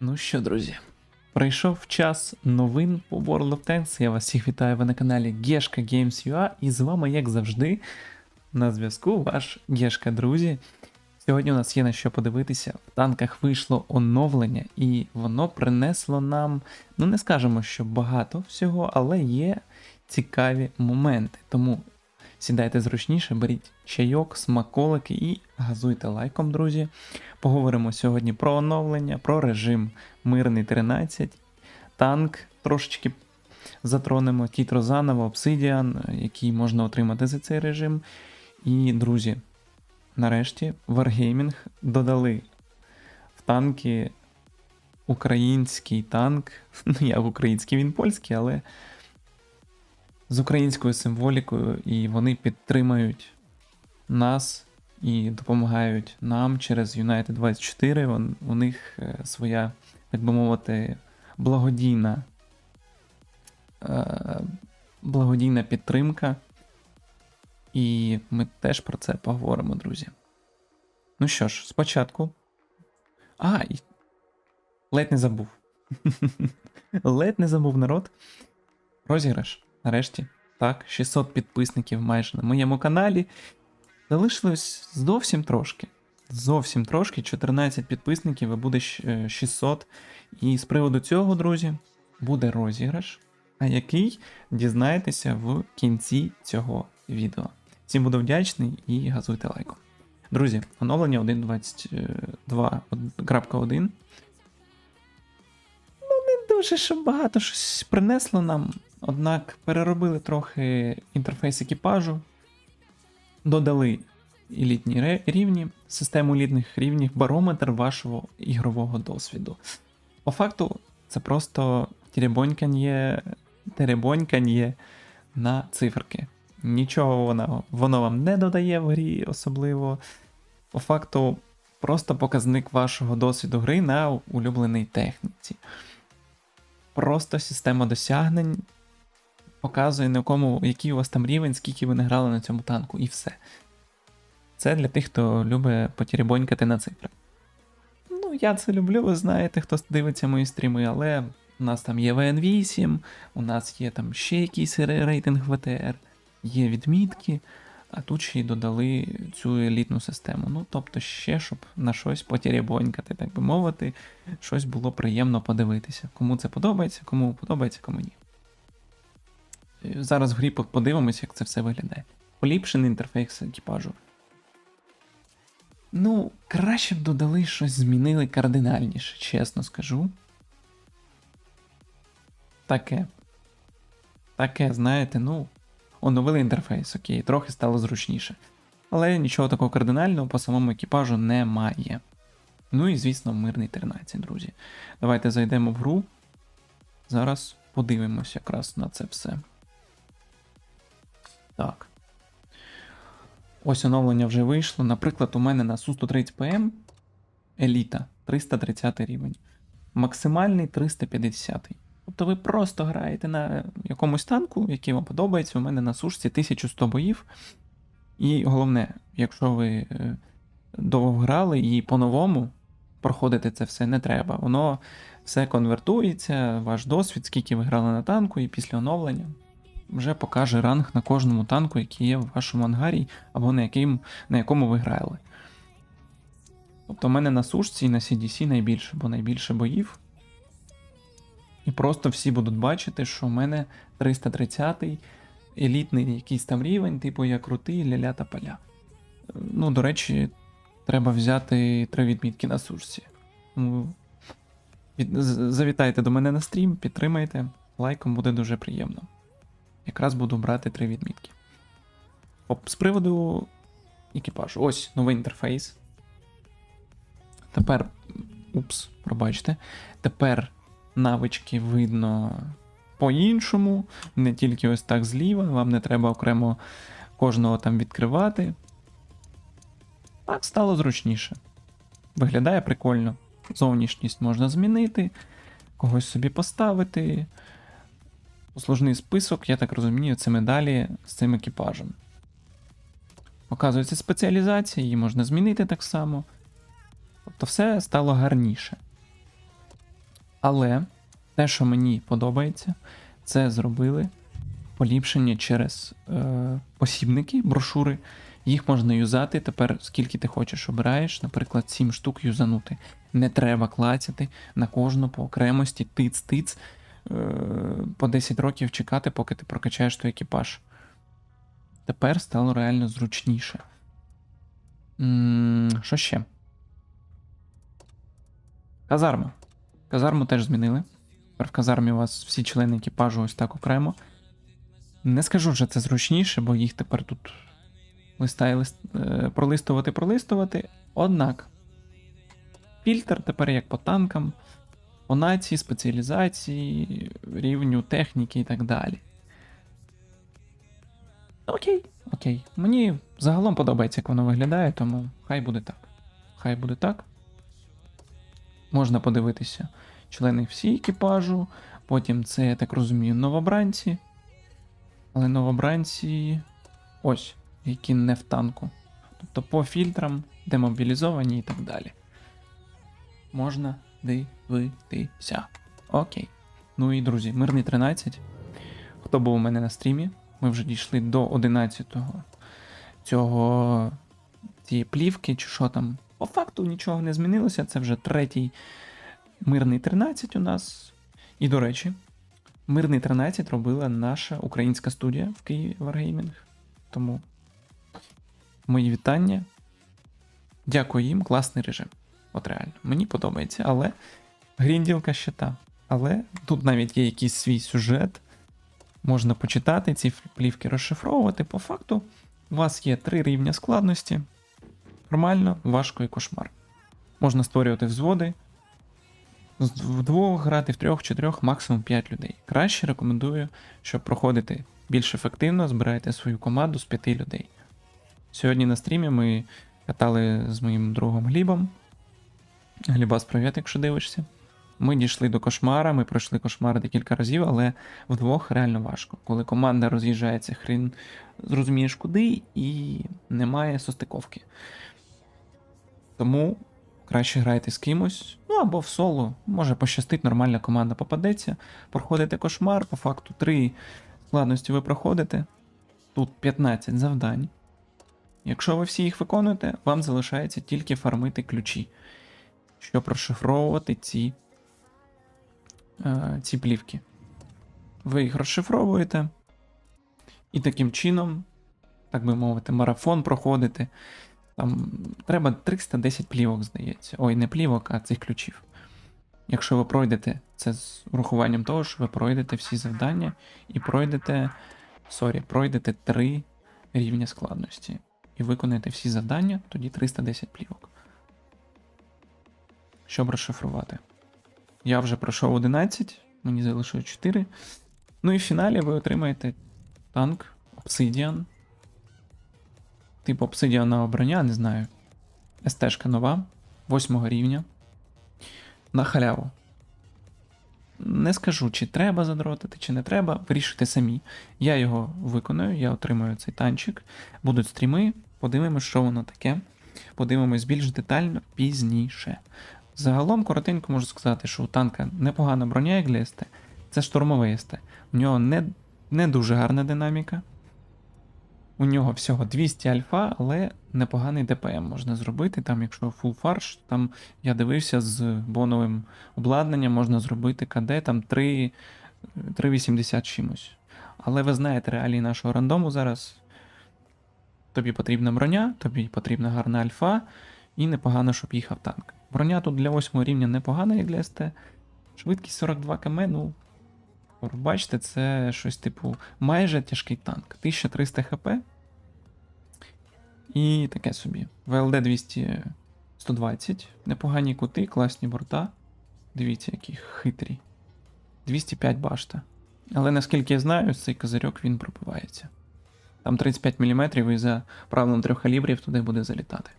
Ну що, друзі, прийшов час новин по World of Tanks. Я вас всіх вітаю ви на каналі Гешка Games.ua і з вами, як завжди, на зв'язку ваш Гешка, друзі. Сьогодні у нас є на що подивитися. В танках вийшло оновлення, і воно принесло нам, ну не скажемо, що багато всього, але є цікаві моменти. Тому сідайте зручніше, беріть чайок, смаколики і газуйте лайком, друзі. Поговоримо сьогодні про оновлення, про режим Мирний 13, танк трошечки затронемо, Тітро заново, Обсидіан, який можна отримати за цей режим. І, друзі, нарешті Wargaming додали в танки український танк. Ну, як український, він польський, але з українською символікою, і вони підтримають нас і допомагають нам через United 24. Вон- У них е, своя, так би мовити, благодійна, е, благодійна підтримка. І ми теж про це поговоримо, друзі. Ну що ж, спочатку. А, і... ледь не забув. ледь не забув народ. Розіграш. Нарешті. Так, 600 підписників майже на моєму каналі. Залишилось зовсім трошки. Зовсім трошки, 14 підписників і буде е, 600. І з приводу цього, друзі, буде розіграш, а який дізнаєтеся в кінці цього відео. Всім буду вдячний і газуйте лайком. Друзі, оновлення 1.22.1. Ну, не дуже що багато щось принесло нам. Однак переробили трохи інтерфейс екіпажу, додали елітні рівні, систему елітних рівнів, барометр вашого ігрового досвіду. По факту, це просто теребонькання, теребонькання на циферки. Нічого воно, воно вам не додає в грі особливо. По факту, просто показник вашого досвіду гри на улюбленій техніці. Просто система досягнень показує, на якому, який у вас там рівень, скільки ви не грали на цьому танку, і все. Це для тих, хто любить потеребонькати на цифри. Ну, я це люблю, ви знаєте, хто дивиться мої стріми, але у нас там є ВН8, у нас є там ще якийсь рейтинг ВТР, є відмітки, а тут ще й додали цю елітну систему. Ну, тобто, ще щоб на щось потеребонькати, так би мовити, щось було приємно подивитися. Кому це подобається, кому подобається, кому ні. Зараз в грі по- подивимося, як це все виглядає. Поліпшений інтерфейс екіпажу. Ну, краще б додали щось змінили кардинальніше, чесно скажу. Таке. Таке, знаєте, ну, оновили інтерфейс, окей, трохи стало зручніше. Але нічого такого кардинального по самому екіпажу немає. Ну і, звісно, мирний 13, друзі. Давайте зайдемо в гру. Зараз подивимося якраз на це все. Так. Ось оновлення вже вийшло. Наприклад, у мене на Су-130 ПМ еліта 330 рівень. Максимальний 350. Тобто ви просто граєте на якомусь танку, який вам подобається. У мене на сушці 1100 боїв. І головне, якщо ви е, довго грали і по-новому проходити це все не треба. Воно все конвертується, ваш досвід, скільки ви грали на танку, і після оновлення вже покаже ранг на кожному танку, який є в вашому ангарі, або на, яким, на якому ви грали. Тобто, в мене на сушці і на CDC найбільше, бо найбільше боїв. І просто всі будуть бачити, що в мене 330-й елітний якийсь там рівень, типу я крутий, ля-ля та поля. Ну, до речі, треба взяти три відмітки на сушці. Завітайте до мене на стрім, підтримайте, лайком буде дуже приємно. Якраз буду брати три відмітки. Оп, з приводу екіпажу. Ось новий інтерфейс. Тепер. Упс, пробачте. Тепер навички видно по-іншому, не тільки ось так зліва, вам не треба окремо кожного там відкривати. Так стало зручніше. Виглядає прикольно. Зовнішність можна змінити, когось собі поставити. Послужний список, я так розумію, це медалі з цим екіпажем. Показується спеціалізація, її можна змінити так само. Тобто все стало гарніше. Але те, що мені подобається, це зробили поліпшення через е, посібники, брошури. Їх можна юзати тепер, скільки ти хочеш, обираєш, наприклад, 7 штук юзанути. Не треба клацяти на кожну по окремості, тиц-тиц, по 10 років чекати, поки ти прокачаєш той екіпаж. Тепер стало реально зручніше. Що ще? Казарма. Казарму теж змінили. Тепер в казармі у вас всі члени екіпажу ось так окремо. Не скажу, що це зручніше, бо їх тепер тут листає лист, е, пролистувати, пролистувати. Однак, фільтр тепер як по танкам, по нації, спеціалізації, рівню техніки і так далі. Окей, окей. Мені загалом подобається, як воно виглядає, тому хай буде так. Хай буде так. Можна подивитися члени всі екіпажу. Потім це, я так розумію, новобранці. Але новобранці. Ось, які не в танку. Тобто по фільтрам, демобілізовані і так далі. Можна дивитися. Окей. Ну і друзі, мирний 13. Хто був у мене на стрімі? Ми вже дійшли до 11-го цього цієї плівки, чи що там. По факту нічого не змінилося. Це вже третій мирний 13 у нас. І до речі, мирний 13 робила наша українська студія в Києві Wargaming. Тому мої вітання. Дякую їм, класний режим. От реально, мені подобається, але грінділка ще та. Але тут навіть є якийсь свій сюжет. Можна почитати ці плівки, розшифровувати. По факту, у вас є три рівня складності: нормально, важко і кошмар. Можна створювати взводи. Вдвох грати в трьох, чотирьох, максимум 5 людей. Краще рекомендую, щоб проходити більш ефективно, збирайте свою команду з 5 людей. Сьогодні на стрімі ми катали з моїм другом Глібом. Глібас, привіт, якщо дивишся. Ми дійшли до кошмара, ми пройшли кошмар декілька разів, але вдвох реально важко. Коли команда роз'їжджається, хрін зрозумієш куди, і немає состиковки. Тому краще грайте з кимось, ну або в соло. Може пощастить, нормальна команда попадеться. Проходите кошмар, по факту 3 складності ви проходите. Тут 15 завдань. Якщо ви всі їх виконуєте, вам залишається тільки фармити ключі, щоб розшифровувати ці е, ці плівки. Ви їх розшифровуєте, і таким чином, так би мовити, марафон проходите. Там треба 310 плівок, здається. Ой, не плівок, а цих ключів. Якщо ви пройдете, це з урахуванням того, що ви пройдете всі завдання і пройдете. Сорі, пройдете 3 рівня складності. І виконаєте всі завдання, тоді 310 плівок. Щоб розшифрувати. Я вже пройшов 11, мені залишилось 4. Ну і в фіналі ви отримаєте танк Obsidian. Типу Obsidian обрання, не знаю. СТ-шка нова, 8 рівня. На халяву. Не скажу, чи треба задротити, чи не треба. Вирішуйте самі. Я його виконую, я отримаю цей танчик. Будуть стріми, подивимось, що воно таке. Подивимось більш детально пізніше. Загалом коротенько можу сказати, що у танка непогана броня, як для. Це штурмовий СТ. У нього не, не дуже гарна динаміка. У нього всього 200 альфа, але непоганий ДПМ можна зробити. Там, якщо full фарш, там я дивився з боновим обладнанням, можна зробити КД там 3,80 чимось. Але ви знаєте реалії нашого рандому зараз. Тобі потрібна броня, тобі потрібна гарна альфа, і непогано, щоб їхав танк. Броня тут для 8 рівня непогана, як для СТ. Швидкість 42 км, ну. Бачите, це щось типу майже тяжкий танк. 1300 хп. І таке собі. ВЛД 200 120. Непогані кути, класні борта. Дивіться, які хитрі. 205 башта. Але наскільки я знаю, цей козирьок він пробивається. Там 35 мм і за правилом трьох калібрів туди буде залітати.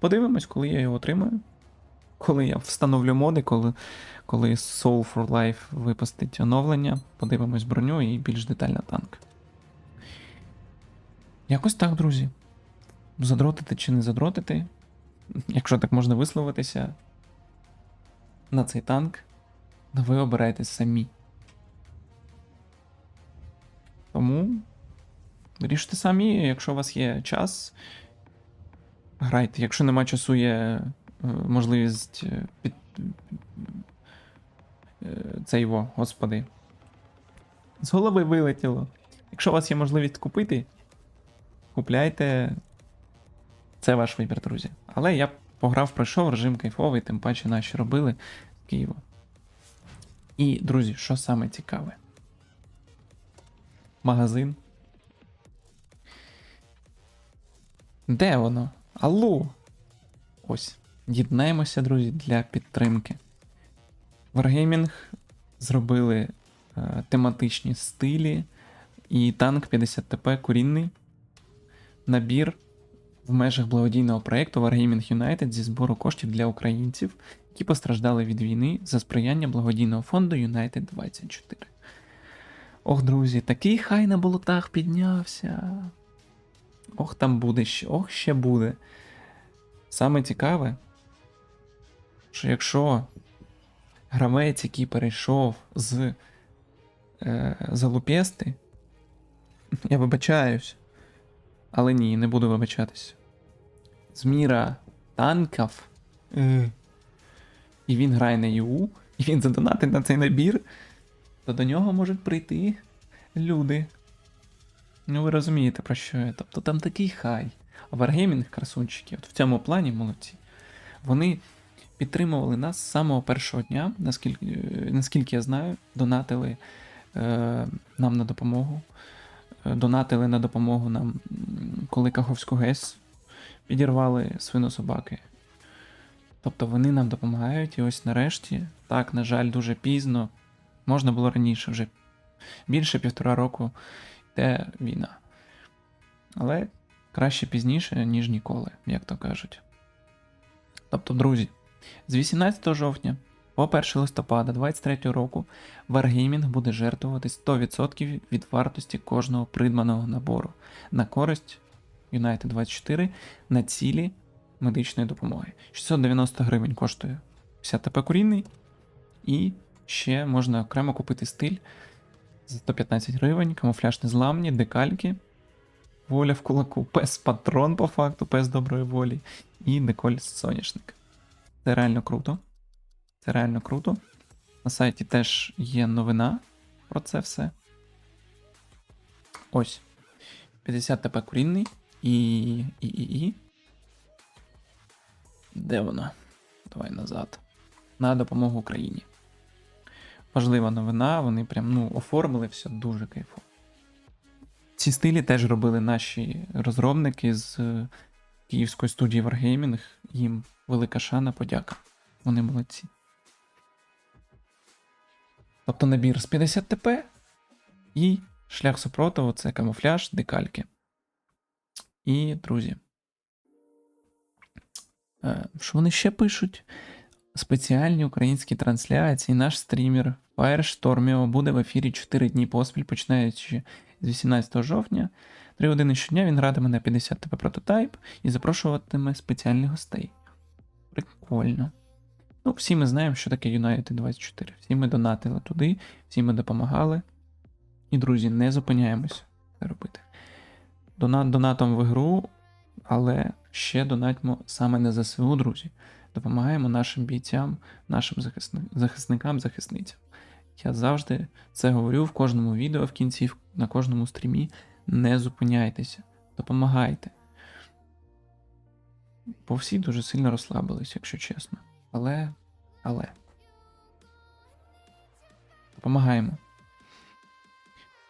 Подивимось, коли я його отримаю. Коли я встановлю моди, коли, коли Soul for Life випустить оновлення, подивимось броню і більш детально танк. Якось так, друзі. Задротити чи не задротити, якщо так можна висловитися, на цей танк. Ну, ви обираєте самі. Тому вирішуйте самі, якщо у вас є час. Грайте. Якщо нема часу, є можливість е, під. е, Це його, господи. З голови вилетіло. Якщо у вас є можливість купити, купляйте. Це ваш вибір, друзі. Але я пограв, пройшов режим кайфовий, тим паче наші робили з Києва. І, друзі, що саме цікаве? Магазин. Де воно? Алло! Ось. Єднаємося, друзі, для підтримки. Wargaming зробили е, тематичні стилі і танк 50 ТП курінний. Набір в межах благодійного проєкту Wargaming United зі збору коштів для українців, які постраждали від війни за сприяння благодійного фонду United 24. Ох, друзі, такий хай на болотах піднявся. Ох, там буде ще, ох, ще буде. Саме цікаве, що якщо гравець, який перейшов з е, Залупєсти, я вибачаюсь, але ні, не буду вибачатись. З міра танків, е, і він грає на ЄУ, і він задонатить на цей набір, то до нього можуть прийти люди. Ну, ви розумієте, про що я. Тобто там такий хай. А Wargaming красунчики, от в цьому плані молодці. Вони підтримували нас з самого першого дня, наскільки, наскільки я знаю, донатили е, нам на допомогу. Е, Донатили на допомогу нам, коли Каховську ГЕС підірвали свинособаки. Тобто вони нам допомагають, і ось нарешті, так, на жаль, дуже пізно. Можна було раніше, вже більше півтора року йде війна. Але краще пізніше, ніж ніколи, як то кажуть. Тобто, друзі, з 18 жовтня по 1 листопада 2023 року Wargaming буде жертвувати 100% від вартості кожного придбаного набору на користь United 24 на цілі медичної допомоги. 690 гривень коштує 50 ТП курінний, і ще можна окремо купити стиль за 115 гривень, камуфляж незламні, декальки, воля в кулаку, пес патрон по факту, пес доброї волі і деколь соняшник. Це реально круто. Це реально круто. На сайті теж є новина про це все. Ось. 50 ТП курінний і. і. і. і. Де воно? Давай назад. На допомогу Україні. Важлива новина, вони прям ну, оформили все дуже кайфово. Ці стилі теж робили наші розробники з е, київської студії Wargaming. Їм велика шана, подяка. Вони молодці. Тобто набір з 50 ТП і шлях супротиву це камуфляж, декальки. І, друзі. е, Що вони ще пишуть? Спеціальні українські трансляції. Наш стрімер Firestormio буде в ефірі 4 дні поспіль, починаючи з 18 жовтня. 3 години щодня він гратиме на 50 ТП прототайп і запрошуватиме спеціальних гостей. Прикольно. Ну, всі ми знаємо, що таке United 24. Всі ми донатили туди, всі ми допомагали. І, друзі, не зупиняємося це робити. Донат донатом в ігру, але ще донатьмо саме на ЗСУ, друзі. Допомагаємо нашим бійцям, нашим захисни- захисникам, захисницям. Я завжди це говорю в кожному відео, в кінці, на кожному стрімі. Не зупиняйтеся, допомагайте. Бо всі дуже сильно розслабились, якщо чесно. Але. Але. Допомагаємо.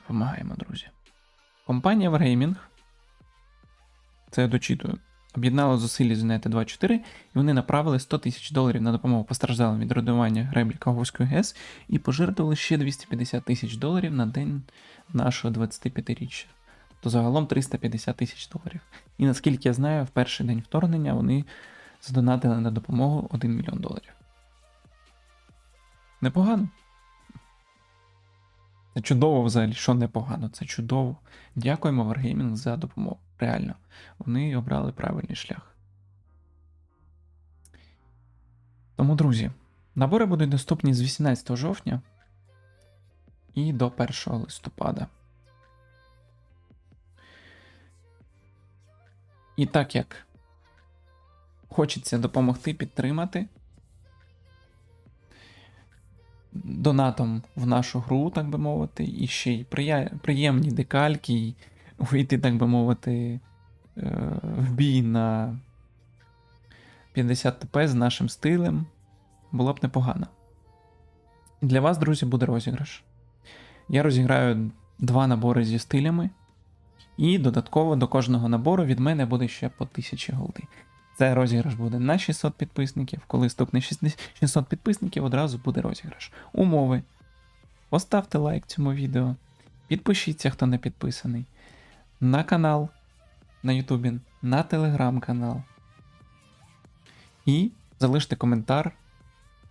Допомагаємо, друзі. Компанія Wargaming, це я дочитую, об'єднала зусилля з United 24 і вони направили 100 тисяч доларів на допомогу постраждалим від руйнування греблі Каховської ГЕС і пожертвували ще 250 тисяч доларів на день нашого 25-річчя. То загалом 350 тисяч доларів. І наскільки я знаю, в перший день вторгнення вони задонатили на допомогу 1 мільйон доларів. Непогано. Це чудово взагалі, що непогано, це чудово. Дякуємо Wargaming за допомогу. Реально. Вони обрали правильний шлях. Тому, друзі, Набори будуть доступні з 18 жовтня і до 1 листопада. І так як хочеться допомогти підтримати донатом в нашу гру, так би мовити, і ще й приємні декальки, і вийти, так би мовити, е, в бій на 50 ТП з нашим стилем було б непогано. Для вас, друзі, буде розіграш. Я розіграю два набори зі стилями, і додатково до кожного набору від мене буде ще по 1000 голди. Це розіграш буде на 600 підписників. Коли стукне 600 підписників, одразу буде розіграш. Умови. Поставте лайк цьому відео. Підпишіться, хто не підписаний. На канал на Ютубі, на телеграм-канал. І залиште коментар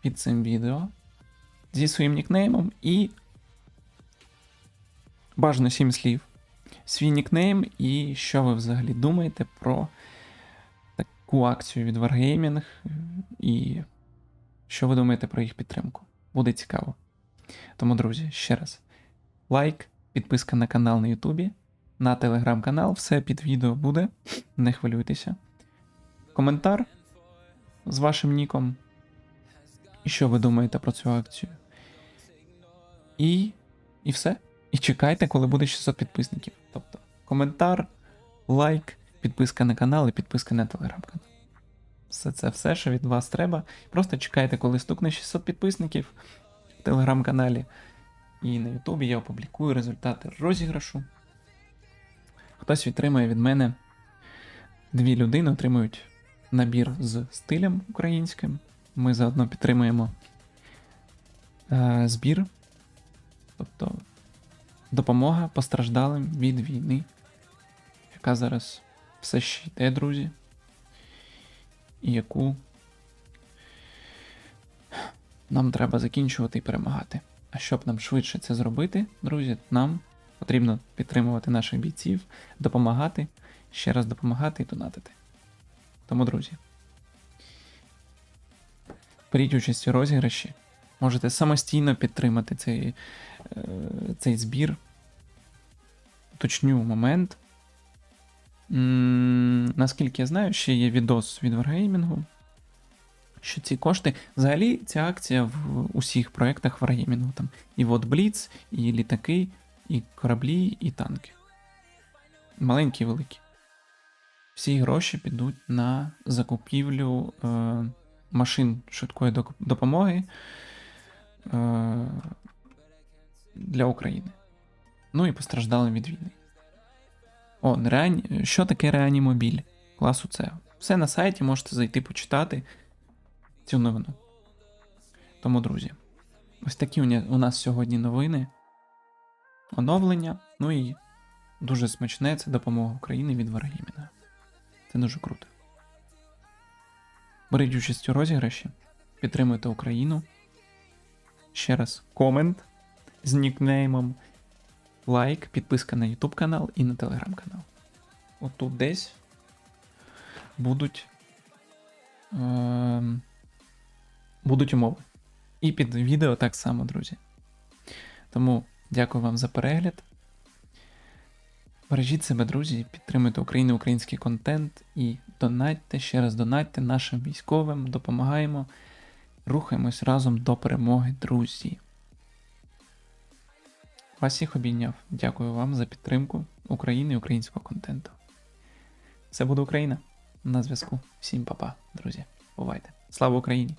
під цим відео зі своїм нікнеймом і бажано 7 слів. Свій нікнейм і що ви взагалі думаєте про таку акцію від Wargaming і що ви думаєте про їх підтримку. Буде цікаво. Тому, друзі, ще раз: лайк, підписка на канал на Ютубі, на телеграм-канал, все під відео буде. Не хвилюйтеся. Коментар з вашим ніком. І що ви думаєте про цю акцію? І, і все. І чекайте, коли буде 600 підписників. Тобто коментар, лайк, підписка на канал і підписка на телеграм-канал. Все це все, що від вас треба. Просто чекайте, коли стукне 600 підписників в телеграм-каналі. І на Ютубі я опублікую результати розіграшу. Хтось відтримає від мене. Дві людини отримують набір з стилем українським. Ми заодно підтримуємо е, збір. Тобто допомога постраждалим від війни, яка зараз все ще йде, друзі, і яку нам треба закінчувати і перемагати. А щоб нам швидше це зробити, друзі, нам потрібно підтримувати наших бійців, допомагати, ще раз допомагати і донатити. Тому, друзі, беріть участь у розіграші, можете самостійно підтримати цей, е, цей збір. Уточню момент. Наскільки я знаю, ще є відос від Wargaming, що ці кошти. Взагалі, ця акція в усіх проєктах Wargaming. Там і от Blitz, і літаки, і кораблі, і танки. Маленькі і великі. Всі гроші підуть на закупівлю е, машин швидкої допомоги для України. Ну і постраждали від війни. О, реані... що таке реанімобіль класу С? Все на сайті можете зайти почитати цю новину. Тому, друзі, ось такі у у нас сьогодні новини. Оновлення, ну і дуже смачне це допомога Україні від Варгіміна. Це дуже круто. Беріть участь у розіграші, підтримуйте Україну. Ще раз комент з нікнеймом, лайк, підписка на YouTube канал і на Telegram канал. Отут десь будуть, ем, будуть умови. І під відео так само, друзі. Тому дякую вам за перегляд. Бережіть себе, друзі, підтримуйте Україну, український контент і донатьте, ще раз донатьте нашим військовим, допомагаємо. Рухаємось разом до перемоги, друзі. Вас всіх обійняв. Дякую вам за підтримку України і українського контенту. Це буде Україна. На зв'язку. Всім па-па, друзі. Бувайте. Слава Україні!